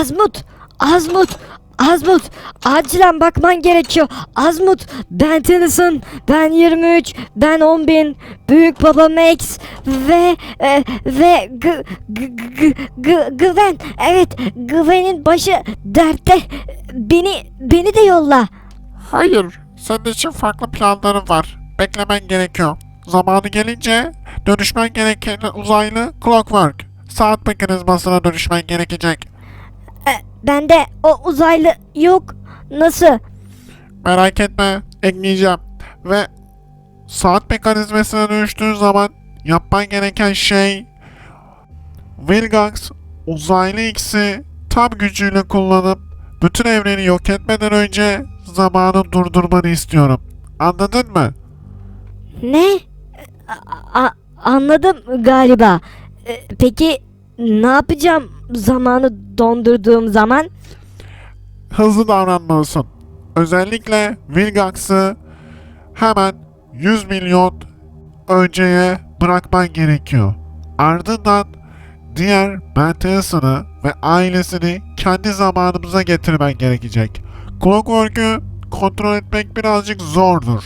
Azmut, Azmut, Azmut, acilen bakman gerekiyor. Azmut, ben Tennyson, ben 23, ben 10 bin, büyük baba Max ve e, ve G, G, G, G, Gwen, evet Gwen'in başı dertte. Beni, beni de yolla. Hayır, senin için farklı planlarım var. Beklemen gerekiyor. Zamanı gelince dönüşmen gereken uzaylı Clockwork. Saat mekanizmasına dönüşmen gerekecek. Bende o uzaylı yok. Nasıl? Merak etme, ekleyeceğim. Ve saat mekanizmasına dönüştüğün zaman yapman gereken şey Vilgax uzaylı X'i tam gücüyle kullanıp bütün evreni yok etmeden önce zamanı durdurmanı istiyorum. Anladın mı? Ne? A- a- anladım galiba. E, peki ne yapacağım zamanı dondurduğum zaman? hızlı davranmalısın. Özellikle Vilgax'ı hemen 100 milyon önceye bırakman gerekiyor. Ardından diğer Tennyson'ı ve ailesini kendi zamanımıza getirmen gerekecek. Clockwork'ü kontrol etmek birazcık zordur.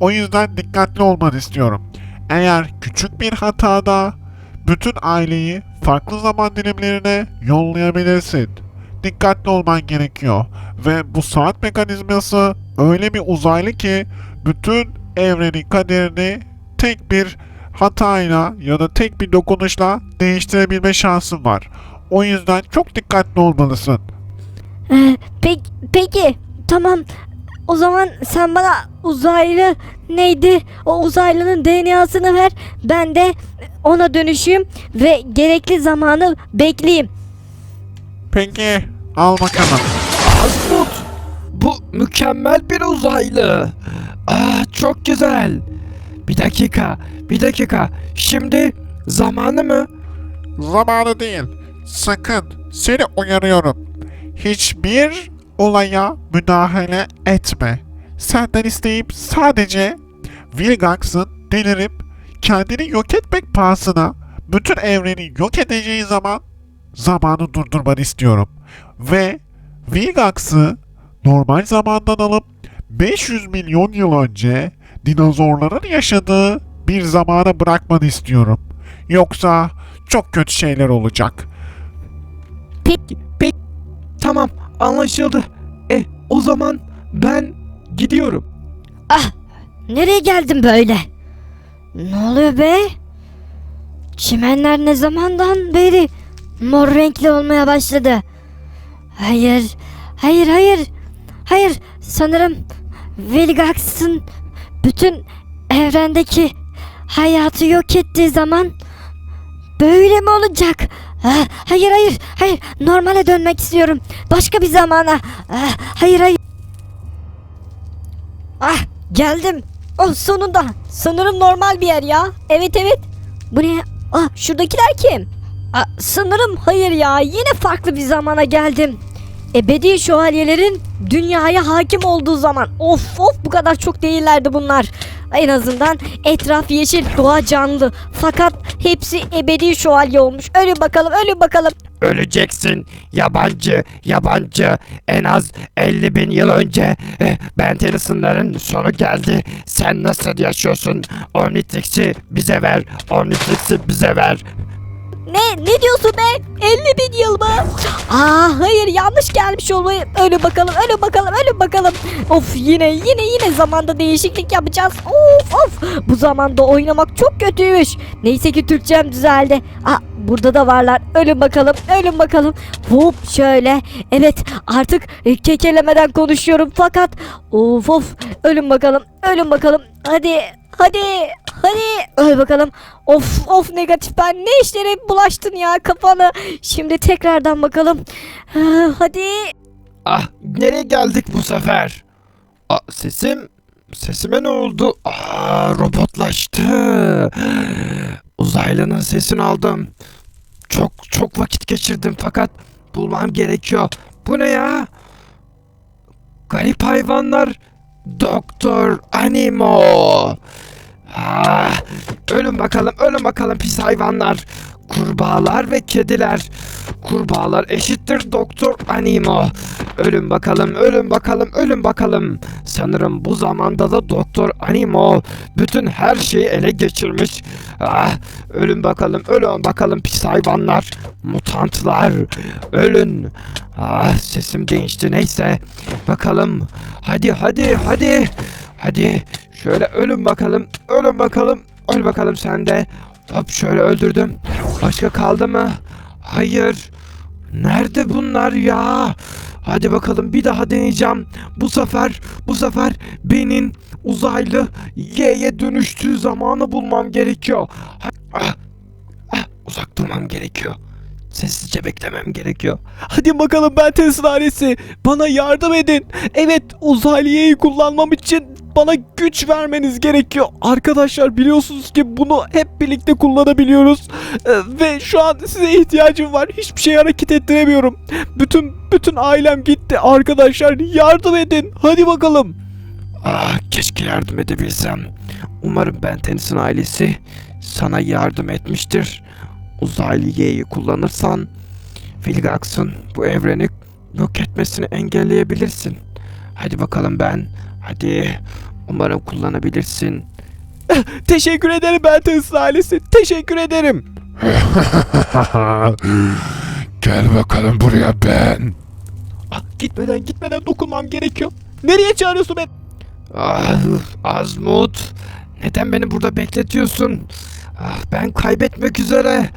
O yüzden dikkatli olmanı istiyorum. Eğer küçük bir hatada bütün aileyi farklı zaman dilimlerine yollayabilirsin dikkatli olman gerekiyor. Ve bu saat mekanizması öyle bir uzaylı ki bütün evrenin kaderini tek bir hatayla ya da tek bir dokunuşla değiştirebilme şansın var. O yüzden çok dikkatli olmalısın. E, peki, peki tamam. O zaman sen bana uzaylı neydi? O uzaylının DNA'sını ver. Ben de ona dönüşeyim ve gerekli zamanı bekleyeyim. Peki al bakalım. Azmut, bu mükemmel bir uzaylı. Ah çok güzel. Bir dakika, bir dakika. Şimdi zamanı mı? Zamanı değil. Sakın seni uyarıyorum. Hiçbir olaya müdahale etme. Senden isteyip sadece Vilgax'ın delirip kendini yok etmek pahasına bütün evreni yok edeceği zaman zamanı durdurmanı istiyorum. Ve Vilgax'ı normal zamandan alıp 500 milyon yıl önce dinozorların yaşadığı bir zamana bırakmanı istiyorum. Yoksa çok kötü şeyler olacak. Peki, peki. Tamam, anlaşıldı. E, o zaman ben gidiyorum. Ah! Nereye geldim böyle? Ne oluyor be? Çimenler ne zamandan beri mor renkli olmaya başladı? Hayır, hayır, hayır. Hayır, sanırım Vilgax'ın bütün evrendeki hayatı yok ettiği zaman böyle mi olacak? Hayır, hayır, hayır. Normale dönmek istiyorum. Başka bir zamana. Hayır, hayır. Ah geldim. Oh sonunda. Sanırım normal bir yer ya. Evet evet. Bu ne? Ah şuradakiler kim? Ah, sanırım hayır ya. Yine farklı bir zamana geldim. Ebedi şövalyelerin dünyaya hakim olduğu zaman. Of of bu kadar çok değillerdi bunlar. En azından etraf yeşil, doğa canlı. Fakat hepsi ebedi şövalye olmuş. Ölün bakalım, ölün bakalım. Öleceksin yabancı yabancı en az 50 bin yıl önce eh, Ben Tennyson'ların sonu geldi sen nasıl yaşıyorsun Omnitrix'i bize ver Omnitrix'i bize ver Ne? Ne diyorsun be? 50 bin yıl mı? Aa hayır yanlış gelmiş olmayı. Öyle bakalım öyle bakalım öyle bakalım. Of yine yine yine zamanda değişiklik yapacağız. Of of. Bu zamanda oynamak çok kötüymüş. Neyse ki Türkçem düzeldi. Aa burada da varlar. Ölün bakalım ölün bakalım. Hop şöyle. Evet artık e, kekelemeden konuşuyorum fakat of of ölün bakalım ölün bakalım. Hadi hadi hadi. Öl bakalım. Of of negatif. Ben ne işlere bulaştın ya kafanı. Şimdi tekrardan bakalım. Ha, hadi. Ah nereye geldik bu sefer. Ah, Sesim Sesime ne oldu? Aa, robotlaştı. Uzaylının sesini aldım. Çok çok vakit geçirdim fakat bulmam gerekiyor. Bu ne ya? Garip hayvanlar. Doktor Animo Ah, ölün bakalım, ölün bakalım pis hayvanlar. kurbağalar ve kediler. Kurbağalar eşittir Doktor Animo. Ölün bakalım, ölün bakalım, ölün bakalım. Sanırım bu zamanda da Doktor Animo bütün her şeyi ele geçirmiş. Ah, ölün bakalım, ölün bakalım pis hayvanlar, mutantlar. Ölün. Ah, sesim değişti neyse. Bakalım. Hadi, hadi, hadi. Hadi. Şöyle ölün bakalım, ölün bakalım. Öl bakalım sen de. Hop şöyle öldürdüm. Başka kaldı mı? Hayır. Nerede bunlar ya? Hadi bakalım bir daha deneyeceğim. Bu sefer, bu sefer benim uzaylı Y'ye dönüştüğü zamanı bulmam gerekiyor. Ah, ah, uzak durmam gerekiyor. Sessizce beklemem gerekiyor. Hadi bakalım ben Tesla ailesi. Bana yardım edin. Evet uzaylıyı kullanmam için bana güç vermeniz gerekiyor. Arkadaşlar biliyorsunuz ki bunu hep birlikte kullanabiliyoruz. Ee, Ve şu an size ihtiyacım var. Hiçbir şey hareket ettiremiyorum. Bütün bütün ailem gitti. Arkadaşlar yardım edin. Hadi bakalım. Ah keşke yardım edebilsem. Umarım Ben Tennyson ailesi sana yardım etmiştir. Uzaylı Y'yi kullanırsan Vilgax'ın bu evreni yok etmesini engelleyebilirsin. Hadi bakalım ben. Hadi. Umarım kullanabilirsin. Teşekkür ederim ben Tesla ailesi. Teşekkür ederim. Gel bakalım buraya ben. Ah, gitmeden gitmeden dokunmam gerekiyor. Nereye çağırıyorsun beni? Ah, Azmut. Neden beni burada bekletiyorsun? Ah, ben kaybetmek üzere.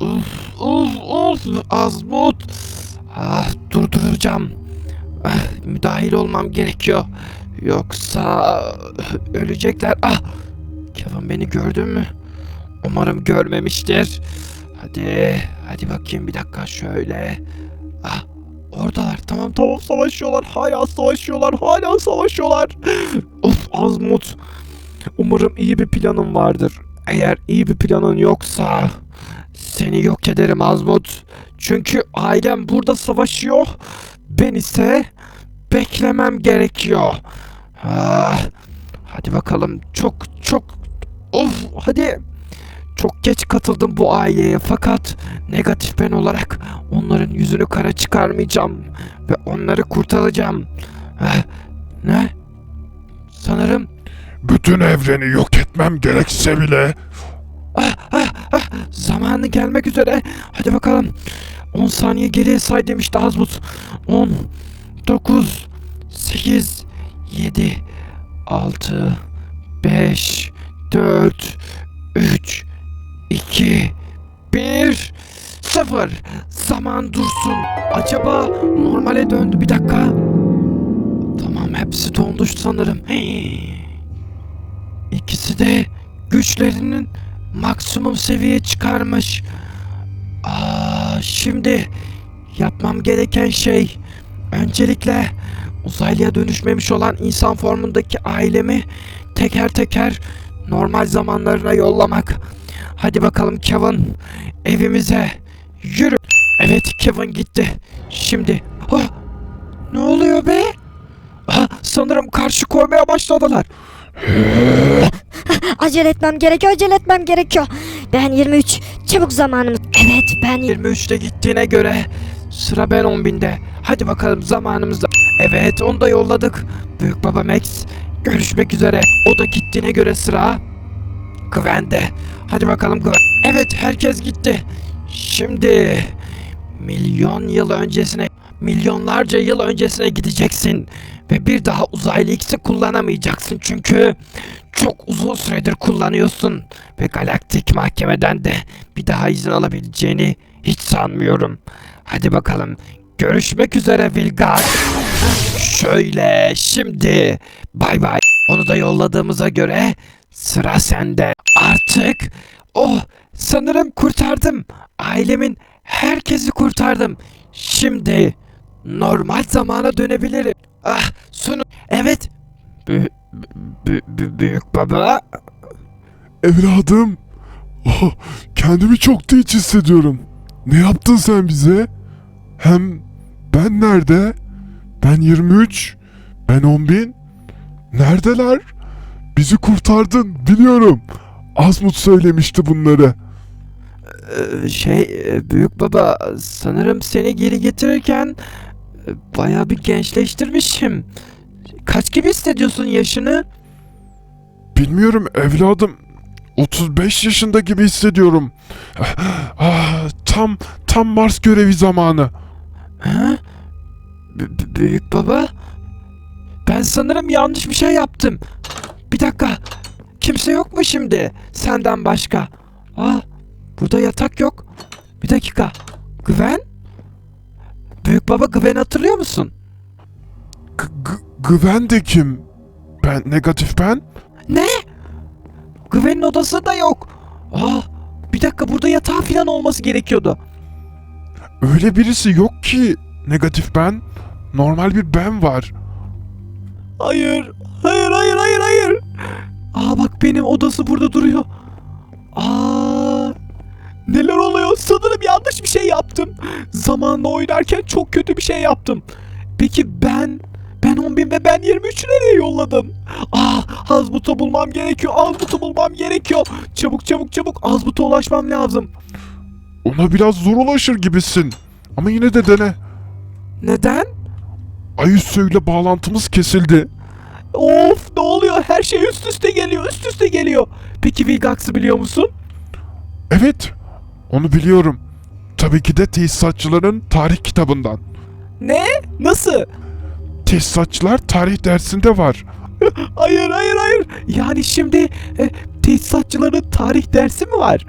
Uf, uf, uf. Azmut. Ah, durduracağım. Ah, müdahil olmam gerekiyor. Yoksa ölecekler. Ah, Kevin beni gördü mü? Umarım görmemiştir. Hadi, hadi bakayım bir dakika şöyle. Ah, oradalar. Tamam Tamam savaşıyorlar. Hala savaşıyorlar. Hala savaşıyorlar. Of Azmut. Umarım iyi bir planın vardır. Eğer iyi bir planın yoksa seni yok ederim Azmut. Çünkü ailem burada savaşıyor. Ben ise beklemem gerekiyor. Ah, hadi bakalım çok çok of hadi. Çok geç katıldım bu aileye fakat negatif ben olarak onların yüzünü kara çıkarmayacağım ve onları kurtaracağım. Ah, ne? Sanırım Bütün evreni yok etmem gerekse bile ah, ah, ah, zamanı gelmek üzere. Hadi bakalım. 10 saniye geriye say demişti Azmut. 10, 9, 8, 7, 6, 5, 4, 3, 2, 1, 0. Zaman dursun. Acaba normale döndü bir dakika. Tamam hepsi dondu sanırım. İkisi de güçlerinin maksimum seviyeye çıkarmış. Aa, şimdi yapmam gereken şey öncelikle uzaylıya dönüşmemiş olan insan formundaki ailemi teker teker normal zamanlarına yollamak. Hadi bakalım Kevin evimize yürü. Evet Kevin gitti. Şimdi ah, ne oluyor be? Ah, sanırım karşı koymaya başladılar. Acele etmem gerekiyor, acele etmem gerekiyor. Ben 23. Çabuk zamanımız. Evet ben 23'te gittiğine göre sıra ben 10.000'de. Hadi bakalım zamanımızda. Evet onu da yolladık. Büyük baba Max görüşmek üzere. O da gittiğine göre sıra Gwen'de. Hadi bakalım Gwen. Evet herkes gitti. Şimdi milyon yıl öncesine milyonlarca yıl öncesine gideceksin ve bir daha uzaylı X'i kullanamayacaksın çünkü çok uzun süredir kullanıyorsun ve galaktik mahkemeden de bir daha izin alabileceğini hiç sanmıyorum. Hadi bakalım. Görüşmek üzere Vilgar. Şöyle şimdi bay bay. Onu da yolladığımıza göre sıra sende. Artık oh sanırım kurtardım. Ailemin herkesi kurtardım. Şimdi normal zamana dönebilirim. Ah sonu evet. Bü- bü- bü- büyük baba. Evladım. Oh, kendimi çok dinç hissediyorum. Ne yaptın sen bize? Hem ben nerede? Ben 23. Ben 10 bin. Neredeler? Bizi kurtardın biliyorum. Azmut söylemişti bunları. Ee, şey e, büyük baba sanırım seni geri getirirken e, bayağı bir gençleştirmişim. Kaç gibi hissediyorsun yaşını? Bilmiyorum evladım. 35 yaşında gibi hissediyorum. Ah, tam tam Mars görevi zamanı. Ha? B- büyük baba? Ben sanırım yanlış bir şey yaptım. Bir dakika. Kimse yok mu şimdi? Senden başka. Aa, burada yatak yok. Bir dakika. Güven? Büyük baba Güven hatırlıyor musun? G- Güven de kim? Ben negatif ben? Ne? Güven'in odası da yok. Aa, bir dakika burada yatağı falan olması gerekiyordu. Öyle birisi yok ki negatif ben. Normal bir ben var. Hayır. Hayır hayır hayır hayır. Aa bak benim odası burada duruyor. Aa neler oluyor? Sanırım yanlış bir şey yaptım. Zamanla oynarken çok kötü bir şey yaptım. Peki ben ben 10.000 ve ben 23 nereye yolladım? Ah Azbut'u bulmam gerekiyor. Azbut'u bulmam gerekiyor. Çabuk çabuk çabuk Azbut'a ulaşmam lazım. Ona biraz zor ulaşır gibisin. Ama yine de dene. Neden? Ayüssü ile bağlantımız kesildi. Of ne oluyor? Her şey üst üste geliyor. Üst üste geliyor. Peki Vilgax'ı biliyor musun? Evet, onu biliyorum. Tabii ki de tesisatçıların tarih kitabından. Ne? Nasıl? Tesisatçılar tarih dersinde var. Hayır hayır hayır. Yani şimdi e, tesisatçıların tarih dersi mi var?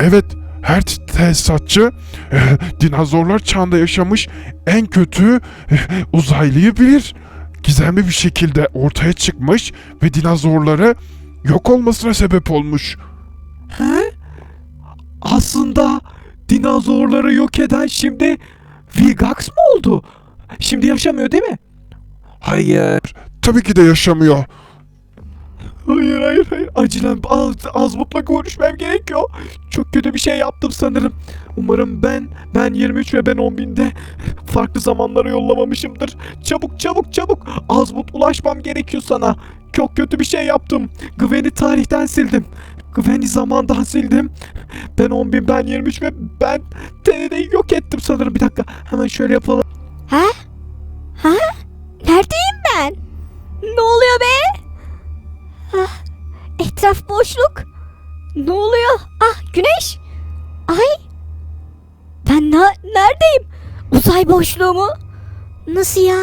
Evet, her tesisatçı e, dinozorlar çağında yaşamış en kötü e, uzaylıyı bilir. Gizemli bir şekilde ortaya çıkmış ve dinozorları yok olmasına sebep olmuş. He? Aslında dinozorları yok eden şimdi Vilgax mı oldu? Şimdi yaşamıyor değil mi? Hayır. Tabii ki de yaşamıyor. Hayır hayır hayır. Acilen az, Azmut'la konuşmam gerekiyor. Çok kötü bir şey yaptım sanırım. Umarım ben ben 23 ve ben 10 binde farklı zamanlara yollamamışımdır. Çabuk çabuk çabuk. Azmut ulaşmam gerekiyor sana. Çok kötü bir şey yaptım. Gwen'i tarihten sildim. Gwen'i zamandan sildim. Ben 10 bin ben 23 ve ben TNT'yi yok ettim sanırım. Bir dakika hemen şöyle yapalım. Ha? Ha? Neredeyim ben? Ne oluyor be? Etraf boşluk. Ne oluyor? Ah güneş. Ay. Ben na neredeyim? Uzay boşluğu mu? Nasıl ya?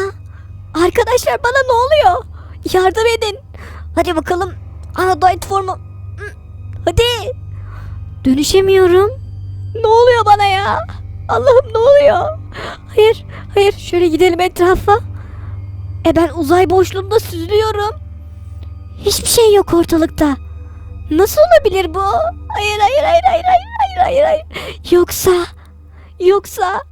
Arkadaşlar bana ne oluyor? Yardım edin. Hadi bakalım. Anodite formu. Hı, Hadi. Dönüşemiyorum. Ne oluyor bana ya? Allah'ım ne oluyor? Hayır, hayır. Şöyle gidelim etrafa. E ben uzay boşluğunda süzülüyorum. Hiçbir şey yok ortalıkta. Nasıl olabilir bu? Hayır, hayır, hayır, hayır, hayır, hayır, hayır. Yoksa, yoksa